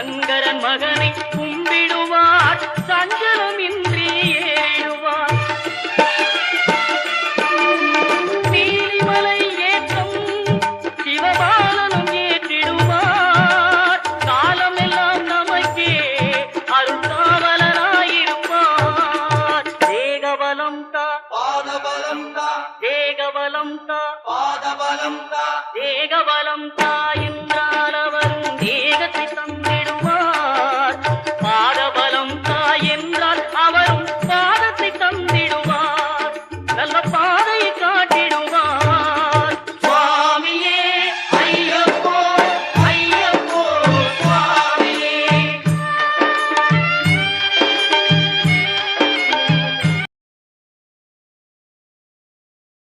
சங்கரன் மகனை கும்பிடுவார். சஞ்சலமின்றி ஏறிடுவார் நீலிமலை ஏற்றம் சிவபாலனும் ஏற்றிடுவார். காலம் எல்லாம் நமக்கே அருள்காவலனாயிருப்பார் தேகபலம் தா தா தேகபலம் தா பாதபலம் தா தேகபலம் தாய்